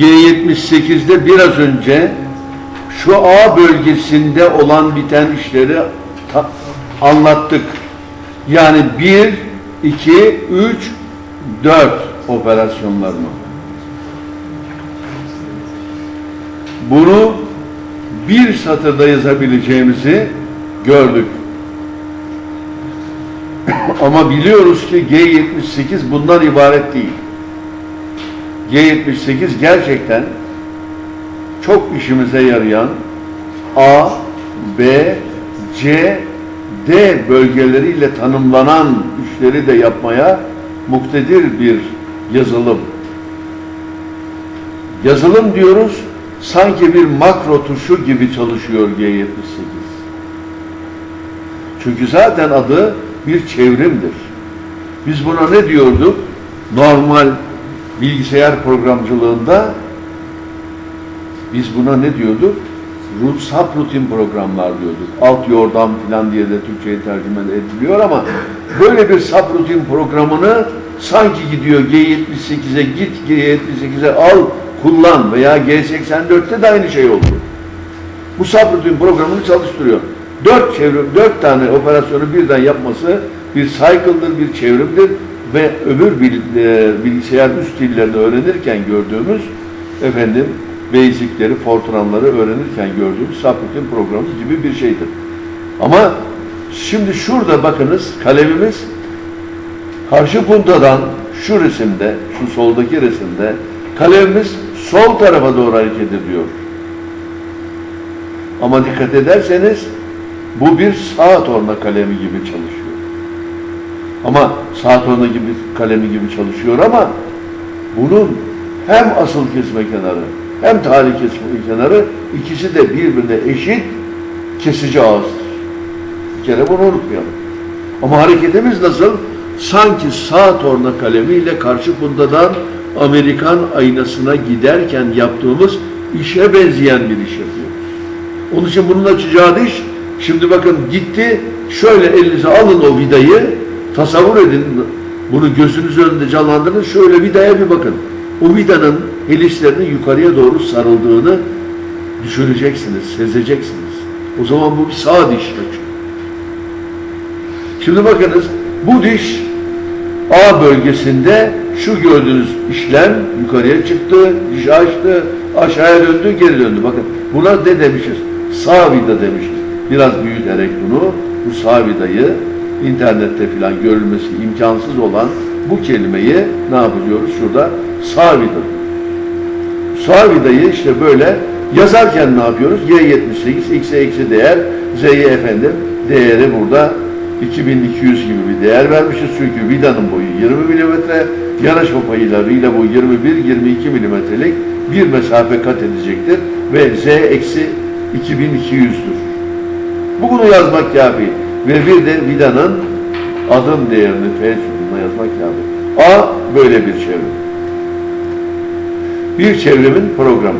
G78'de biraz önce şu A bölgesinde olan biten işleri anlattık. Yani 1, 2, 3, 4 operasyonlarını. Bunu bir satırda yazabileceğimizi gördük. Ama biliyoruz ki G78 bundan ibaret değil. G78 gerçekten çok işimize yarayan A, B, C, D bölgeleriyle tanımlanan işleri de yapmaya muktedir bir yazılım. Yazılım diyoruz, sanki bir makro tuşu gibi çalışıyor G78. Çünkü zaten adı bir çevrimdir. Biz buna ne diyorduk? Normal bilgisayar programcılığında biz buna ne diyorduk? Root, subrutin programlar diyorduk. Alt yordam falan diye de Türkçe'ye tercüme ediliyor ama böyle bir subrutin programını sanki gidiyor G78'e git, G78'e al, kullan veya G84'te de aynı şey oldu. Bu subrutin programını çalıştırıyor. Dört çevrim, dört tane operasyonu birden yapması bir cycle'dır, bir çevrimdir ve öbür bil- e, bilgisayar üst dillerini öğrenirken gördüğümüz efendim basic'leri, Fortran'ları öğrenirken gördüğümüz subrutin programı gibi bir şeydir. Ama şimdi şurada bakınız kalemimiz karşı puntadan şu resimde, şu soldaki resimde kalemimiz sol tarafa doğru hareket ediyor. Ama dikkat ederseniz bu bir sağ torna kalemi gibi çalışıyor. Ama sağ torna gibi kalemi gibi çalışıyor ama bunun hem asıl kesme kenarı hem tarih kesme kenarı ikisi de birbirine eşit kesici ağızdır. Bir kere bunu unutmayalım. Ama hareketimiz nasıl? Sanki sağ torna kalemiyle karşı puntadan Amerikan aynasına giderken yaptığımız işe benzeyen bir iş yapıyoruz. Onun için bunun açacağı diş, şimdi bakın gitti, şöyle elinize alın o vidayı, tasavvur edin, bunu gözünüz önünde canlandırın, şöyle vidaya bir bakın. O vidanın helislerinin yukarıya doğru sarıldığını düşüneceksiniz, sezeceksiniz. O zaman bu bir sağ diş açıyor. Şimdi bakınız, bu diş A bölgesinde şu gördüğünüz işlem yukarıya çıktı, diş açtı, aşağıya döndü, geri döndü. Bakın buna ne demişiz? Sağ vida demişiz. Biraz büyüterek bunu, bu sağ vidayı internette filan görülmesi imkansız olan bu kelimeyi ne yapıyoruz? Şurada sağ vida. Sağ vidayı işte böyle yazarken ne yapıyoruz? Y78, x'e eksi değer, z'ye efendim değeri burada 2200 gibi bir değer vermişiz çünkü vidanın boyu 20 milimetre, yanaşma vida boyu 21-22 milimetrelik bir mesafe kat edecektir ve z eksi 2200'dür. Bunu yazmak kafi ve bir de vidanın adım değerini F sütununa yazmak kafi. A böyle bir çevrim. Bir çevrimin programı.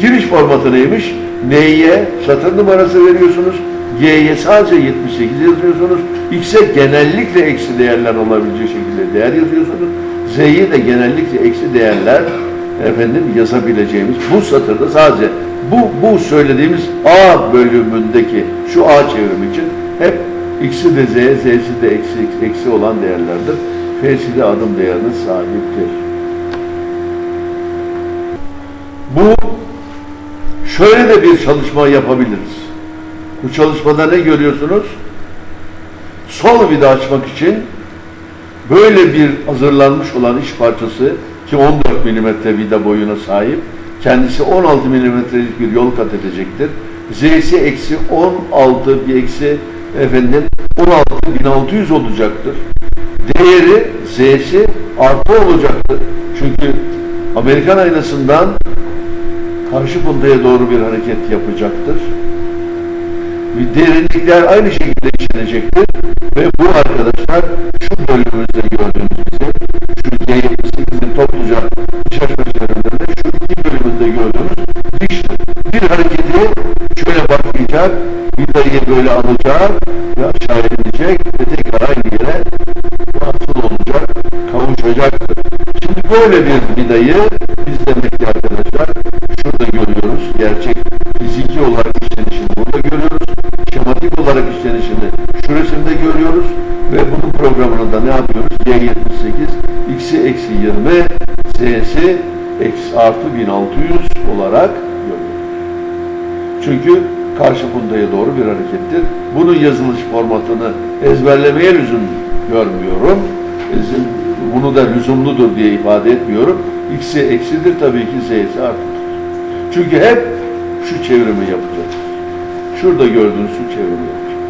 Giriş formatı neymiş? N'ye satır numarası veriyorsunuz. Y'ye sadece 78 yazıyorsunuz. X'e genellikle eksi değerler olabileceği şekilde değer yazıyorsunuz. Z'ye de genellikle eksi değerler efendim yazabileceğimiz bu satırda sadece bu bu söylediğimiz A bölümündeki şu A çevrimi için hep X'i de Z, Z'si de eksi, eksi olan değerlerdir. F'si de adım değerine sahiptir. Bu şöyle de bir çalışma yapabiliriz. Bu çalışmada ne görüyorsunuz? Sol vida açmak için böyle bir hazırlanmış olan iş parçası ki 14 milimetre vida boyuna sahip kendisi 16 milimetrelik bir yol kat edecektir. Z'si eksi 16 bir eksi efendim 16.600 olacaktır. Değeri Z'si artı olacaktır. Çünkü Amerikan aynasından karşı puntaya doğru bir hareket yapacaktır. Ve derinlikler aynı şekilde işlenecektir. Ve bu arkadaşlar şu bölümümüzde gördüğünüz gibi şu G78'in topluca vidayı böyle alacak ve aşağı inecek ve tekrar aynı yere nasıl olacak, kavuşacaktır. Şimdi böyle bir vidayı biz demek ki arkadaşlar şurada görüyoruz. Gerçek fiziki olarak işlenişini burada görüyoruz. Şematik olarak işlenişini şu resimde görüyoruz. Ve bunun programını da ne yapıyoruz? G78 x'i eksi 20 z'si eksi artı 1600 olarak görüyoruz. Çünkü karşı pundaya doğru bir harekettir. Bunun yazılış formatını ezberlemeye lüzum görmüyorum. Bunu da lüzumludur diye ifade etmiyorum. X'i eksidir tabii ki Z'si artıdır. Çünkü hep şu çevrimi yapacağız. Şurada gördüğünüz şu çevrimi yapacağız.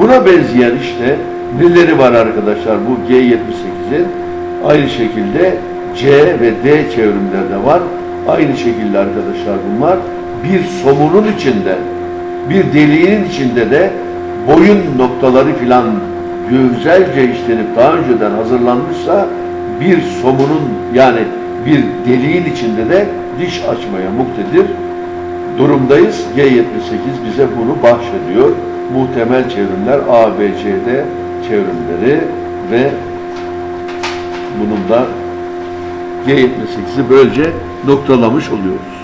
Buna benzeyen işte neleri var arkadaşlar bu G78'in? Aynı şekilde C ve D çevrimlerde var. Aynı şekilde arkadaşlar bunlar bir somunun içinde, bir deliğin içinde de boyun noktaları filan güzelce işlenip daha önceden hazırlanmışsa bir somunun yani bir deliğin içinde de diş açmaya muktedir durumdayız. G78 bize bunu bahşediyor. Muhtemel çevrimler A, B, C, D çevrimleri ve bunun da G78'i böylece noktalamış oluyoruz.